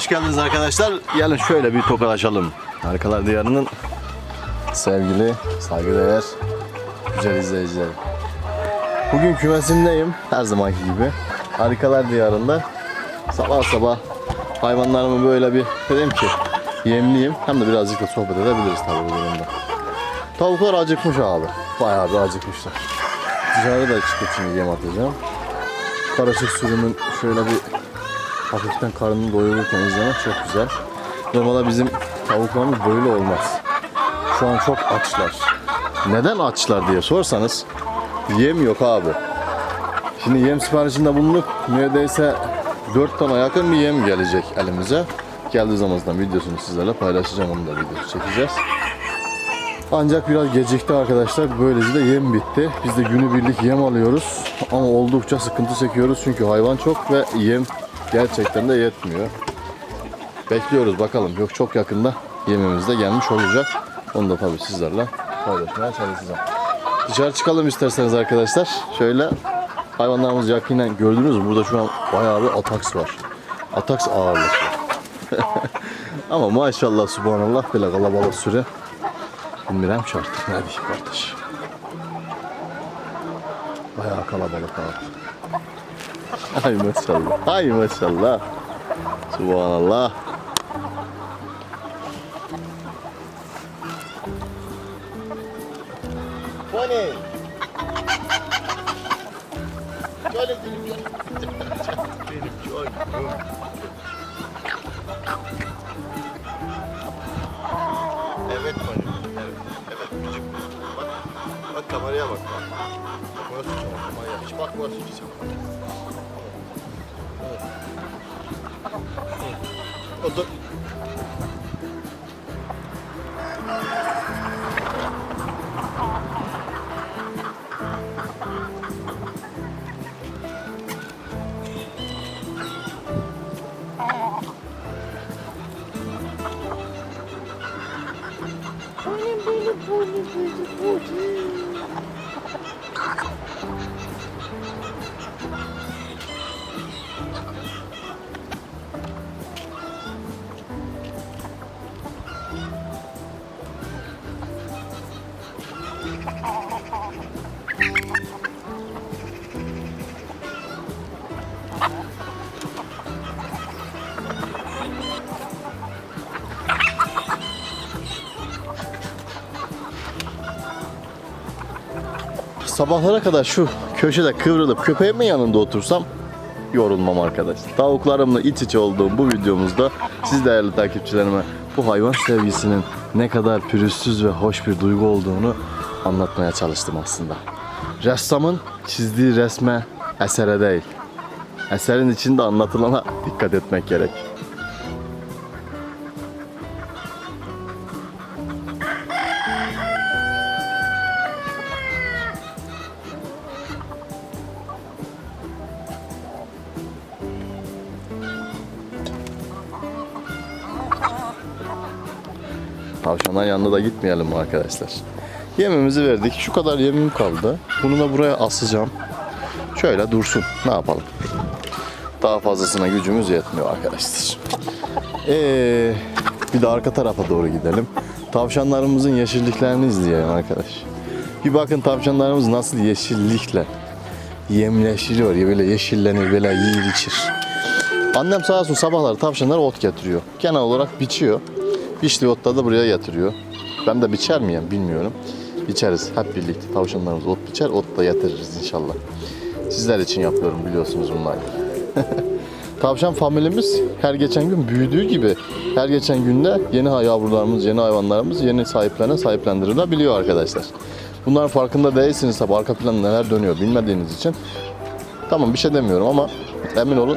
Hoş geldiniz arkadaşlar. Gelin şöyle bir tokalaşalım. Harikalar Diyarı'nın sevgili, saygıdeğer, güzel izleyicileri. Bugün kümesimdeyim. Her zamanki gibi. Harikalar Diyarı'nda sabah sabah hayvanlarımı böyle bir dedim ki yemleyeyim. Hem de birazcık da sohbet edebiliriz tabii bu durumda. Tavuklar acıkmış abi. Bayağı bir acıkmışlar. Dışarıda da çıkıp şimdi yem atacağım. Karışık sürümün şöyle bir hafiften karnını doyururken izlemek çok güzel. Normalde bizim tavuklarımız böyle olmaz. Şu an çok açlar. Neden açlar diye sorsanız yem yok abi. Şimdi yem siparişinde bulunduk. Neredeyse 4 tane yakın bir yem gelecek elimize. Geldiği zamandan videosunu sizlerle paylaşacağım. Onu da videosu çekeceğiz. Ancak biraz gecikti arkadaşlar. Böylece de yem bitti. Biz de günübirlik yem alıyoruz. Ama oldukça sıkıntı çekiyoruz. Çünkü hayvan çok ve yem gerçekten de yetmiyor. Bekliyoruz bakalım. Yok çok yakında yemimiz de gelmiş olacak. Onu da tabii sizlerle paylaşmaya çalışacağım. Dışarı çıkalım isterseniz arkadaşlar. Şöyle hayvanlarımız yakinen gördünüz mü? Burada şu an bayağı bir ataks var. Ataks ağırlıklı. Ama maşallah subhanallah böyle kalabalık süre. Bilmirəm ki artık ne diyeyim kardeş. Bayağı kalabalık abi. Ay maşallah. Ay maşallah. Subhanallah. Bonnie. Şöyle benim Benim çocuğum. Evet Bonnie. Evet. Evet küçük. Bak. Bak kameraya bak. Bak. Bakmıyorsun ama kameraya. Hiç bakmıyorsun Evet. Otur. Sabahlara kadar şu köşede kıvrılıp köpeğimin yanında otursam yorulmam arkadaş. Tavuklarımla iç içe olduğum bu videomuzda siz değerli takipçilerime bu hayvan sevgisinin ne kadar pürüzsüz ve hoş bir duygu olduğunu anlatmaya çalıştım aslında. Ressamın çizdiği resme esere değil, eserin içinde anlatılana dikkat etmek gerek. Tavşanlar yanında da gitmeyelim arkadaşlar? Yemimizi verdik. Şu kadar yemim kaldı. Bunu da buraya asacağım. Şöyle dursun. Ne yapalım? Daha fazlasına gücümüz yetmiyor arkadaşlar. Ee, bir de arka tarafa doğru gidelim. Tavşanlarımızın yeşilliklerini izleyelim arkadaş. Bir bakın tavşanlarımız nasıl yeşillikle yemleşiyor ya böyle yeşillenir böyle yiyir içir. Annem sağ olsun sabahları tavşanlara ot getiriyor. Genel olarak biçiyor. Biçli otları da buraya yatırıyor. Ben de biçer miyim bilmiyorum. Biçeriz hep birlikte. Tavşanlarımız ot biçer, ot da yatırırız inşallah. Sizler için yapıyorum biliyorsunuz bunları. Tavşan familyemiz her geçen gün büyüdüğü gibi her geçen günde yeni yavrularımız, yeni hayvanlarımız yeni sahiplerine sahiplendirilebiliyor arkadaşlar. Bunların farkında değilsiniz tabi arka planda neler dönüyor bilmediğiniz için. Tamam bir şey demiyorum ama emin olun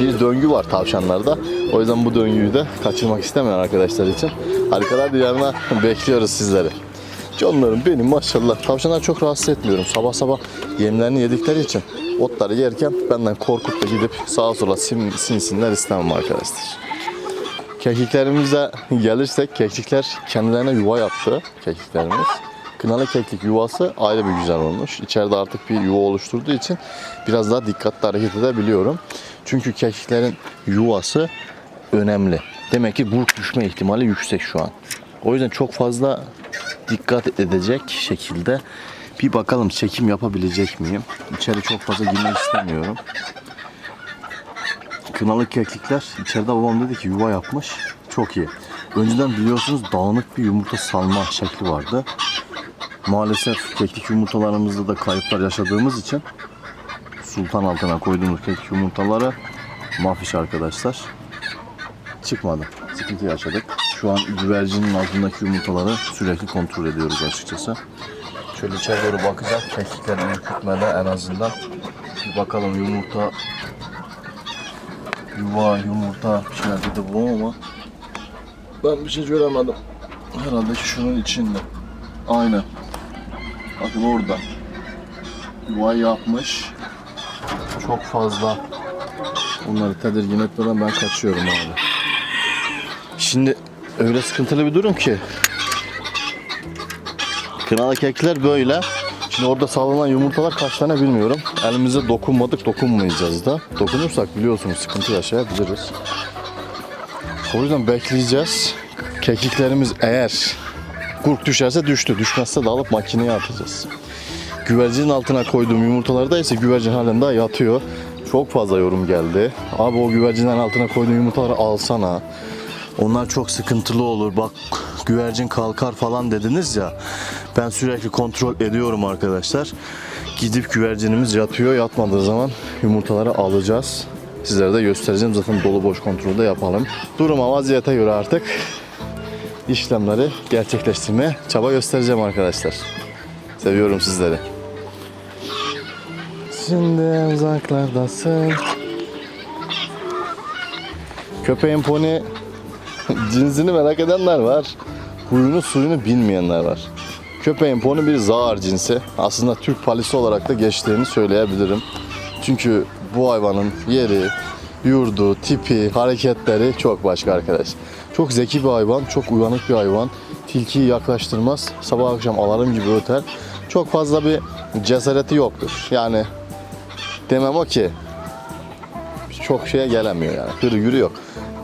bir döngü var tavşanlarda. O yüzden bu döngüyü de kaçırmak istemeyen arkadaşlar için harikalar diyarına bekliyoruz sizleri. Canlarım benim maşallah. Tavşanlar çok rahatsız etmiyorum. Sabah sabah yemlerini yedikleri için otları yerken benden korkup da gidip sağa sola sim, sinsinler istemem arkadaşlar. Kekiklerimize gelirsek kekikler kendilerine yuva yaptı kekiklerimiz. Kınalı keklik yuvası ayrı bir güzel olmuş. İçeride artık bir yuva oluşturduğu için biraz daha dikkatli hareket edebiliyorum. Çünkü kekliklerin yuvası önemli. Demek ki burk düşme ihtimali yüksek şu an. O yüzden çok fazla dikkat edecek şekilde bir bakalım çekim yapabilecek miyim? İçeri çok fazla girmek istemiyorum. Kınalı keklikler içeride babam dedi ki yuva yapmış. Çok iyi. Önceden biliyorsunuz dağınık bir yumurta salma şekli vardı. Maalesef keklik yumurtalarımızda da kayıplar yaşadığımız için sultan altına koyduğumuz keklik yumurtaları mafiş arkadaşlar çıkmadı. Sıkıntı yaşadık. Şu an güvercinin altındaki yumurtaları sürekli kontrol ediyoruz açıkçası. Şöyle içeri doğru bakacağım. Kekiklerin ürkütmede en azından. Bir bakalım yumurta yuva, yumurta bir şeyler dedi bu ama ben bir şey göremedim. Herhalde ki şunun içinde. Aynen. Bakın orada. Yuva yapmış. Çok fazla. Onları tedirgin etmeden ben kaçıyorum abi. Şimdi öyle sıkıntılı bir durum ki. Kınalı kekler böyle. Şimdi orada sallanan yumurtalar kaç tane bilmiyorum. Elimize dokunmadık, dokunmayacağız da. Dokunursak biliyorsunuz sıkıntı yaşayabiliriz. O yüzden bekleyeceğiz. Kekiklerimiz eğer kurk düşerse düştü. Düşmezse de alıp makineye atacağız. Güvercinin altına koyduğum yumurtalarda ise güvercin halen daha yatıyor. Çok fazla yorum geldi. Abi o güvercinden altına koyduğun yumurtaları alsana. Onlar çok sıkıntılı olur. Bak güvercin kalkar falan dediniz ya. Ben sürekli kontrol ediyorum arkadaşlar. Gidip güvercinimiz yatıyor. Yatmadığı zaman yumurtaları alacağız. Sizlere de göstereceğim. Zaten dolu boş kontrolde yapalım. Duruma vaziyete göre artık işlemleri gerçekleştirmeye çaba göstereceğim arkadaşlar. Seviyorum sizleri. Şimdi uzaklardasın. Köpeğin pony cinsini merak edenler var. Huyunu suyunu bilmeyenler var. Köpeğin pony bir zağar cinsi. Aslında Türk palisi olarak da geçtiğini söyleyebilirim. Çünkü bu hayvanın yeri, yurdu, tipi, hareketleri çok başka arkadaş. Çok zeki bir hayvan, çok uyanık bir hayvan. Tilkiyi yaklaştırmaz. Sabah akşam alarm gibi öter. Çok fazla bir cesareti yoktur. Yani demem o ki çok şeye gelemiyor yani. Hırgürü yok.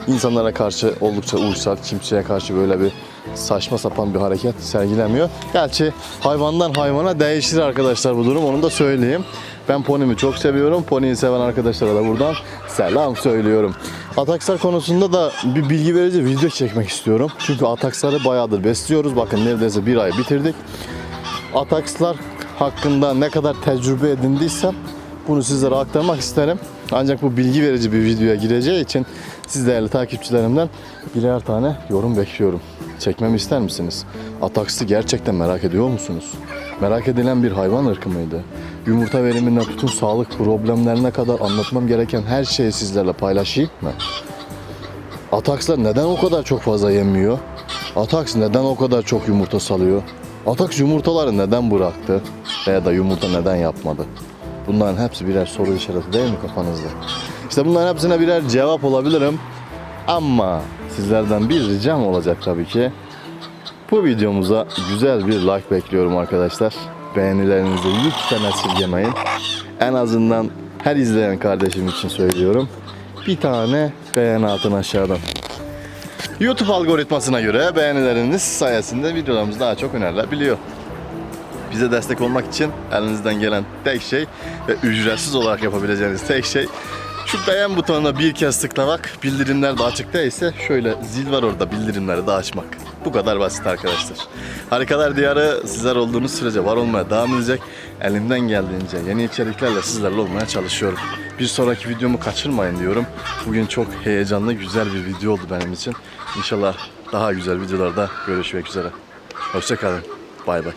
İnsanlara karşı oldukça uysal, kimseye karşı böyle bir saçma sapan bir hareket sergilemiyor. Gerçi hayvandan hayvana değişir arkadaşlar bu durum onu da söyleyeyim. Ben ponimi çok seviyorum. Poniyi seven arkadaşlara da buradan selam söylüyorum. Atakslar konusunda da bir bilgi verici video çekmek istiyorum. Çünkü ataksları bayağıdır besliyoruz. Bakın neredeyse bir ay bitirdik. Atakslar hakkında ne kadar tecrübe edindiysem bunu sizlere aktarmak isterim. Ancak bu bilgi verici bir videoya gireceği için siz değerli takipçilerimden birer tane yorum bekliyorum. Çekmemi ister misiniz? Ataks'ı gerçekten merak ediyor musunuz? Merak edilen bir hayvan ırkı mıydı? Yumurta veriminden tutun sağlık problemlerine kadar anlatmam gereken her şeyi sizlerle paylaşayım mı? Atakslar neden o kadar çok fazla yemiyor? Ataks neden o kadar çok yumurta salıyor? Ataks yumurtaları neden bıraktı? Veya da yumurta neden yapmadı? Bunların hepsi birer soru işareti değil mi kafanızda? İşte bunların hepsine birer cevap olabilirim. Ama sizlerden bir ricam olacak tabii ki. Bu videomuza güzel bir like bekliyorum arkadaşlar. Beğenilerinizi lütfen esirgemeyin. En azından her izleyen kardeşim için söylüyorum. Bir tane beğeni atın aşağıdan. YouTube algoritmasına göre beğenileriniz sayesinde videolarımız daha çok önerilebiliyor. Bize destek olmak için elinizden gelen tek şey ve ücretsiz olarak yapabileceğiniz tek şey şu beğen butonuna bir kez tıklamak, bildirimler de açık değilse şöyle zil var orada bildirimleri de açmak. Bu kadar basit arkadaşlar. Harikalar Diyarı sizler olduğunuz sürece var olmaya devam edecek. Elimden geldiğince yeni içeriklerle sizlerle olmaya çalışıyorum. Bir sonraki videomu kaçırmayın diyorum. Bugün çok heyecanlı, güzel bir video oldu benim için. İnşallah daha güzel videolarda görüşmek üzere. Hoşçakalın. Bay bay.